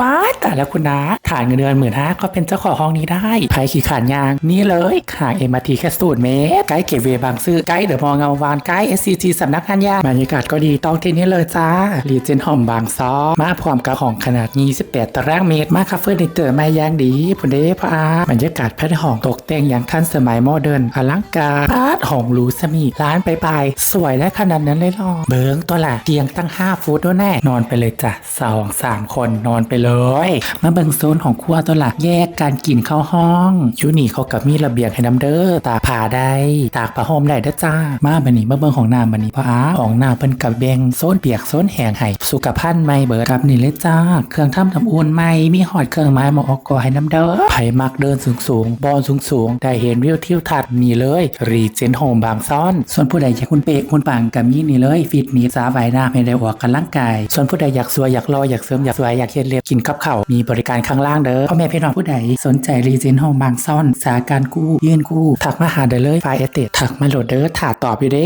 ว้าแต่ล้วคุณนะฐานเงินเดือนหมื่นห้าก็เป็นเจ้าของห้องนี้ได้ใครขี่ขานยาง นี่เลยห่างเอ็มอาร์ทีแค่สูตรเมตรใกล้เกตเวบางซื่อใกล้เดอะมอลล์เงาวานใกล้ SCG สำนักงานยางบรรยากาศก็ดีต้องที่นี่เลยจ้ารีเจนหอมบางซอมาพร้อมกับของขนาด28ตารางเมตรมาคาเฟ่ในเตอร์ไม่ยางดีพุ่นเด้พอาบรรยากาศภายในห้องตกแต่งอย่างทันสมัยโมเดิร์นอลังการพาดห้องรูสมีร้านไปไปสวยได้ขนาดนั้นเลยหรอเบิ้งตัวละเตียงตั้ง 5 ฟุตด้วยแน่นอนไปเลยจ้ะสองสามคนนอนไปเลยเมาเบิงโซนของครัวตัวละแยกการกินเข้าห้องยูนี่เขากับมีระเบียงให้น้ำเด้อตากผ้าได้ตากผ้าห่มได้เด้อจ้า มาบันนี้มาเบิงของน้ำบันนี้พ่ออาของน้ำเพิ่นกับแบงโซนเปียกโซนแห้งให้สุขภัณฑ์ไม่เบิดกับนี่เลยจ้า เครื่องทำน้ำอุ่นไม่มีหอดเครื่องไม้มาออกกอให้น้ำเด้อไผ่มักเดินสูงสูงบอลสูงสูงได้เห็นวิวทิวทัศน์นี่เลยรีเจนโฮมบางซ่อน ส่วนผู้ใดอยากคุณเปะคุณปังกับมีนี่เลยฟิตนีสาไว้น้ำให้ได้ออกกำลังกายส่วนผู้ใดอยากสวยอยากรออยากเสริมอยากสวยอยากเฮ็ดเล็บกินกับเขามีบริการข้างล่างเด้อพ่อแม่พี่น้องผู้ใดสนใจรีเจนโฮมบางซ่อน สาการกู้ ยื่นกู้ ถักมาหาเด้อเลยไฟเอเตถักมาโหลดเด้อถาตอบอยู่เด้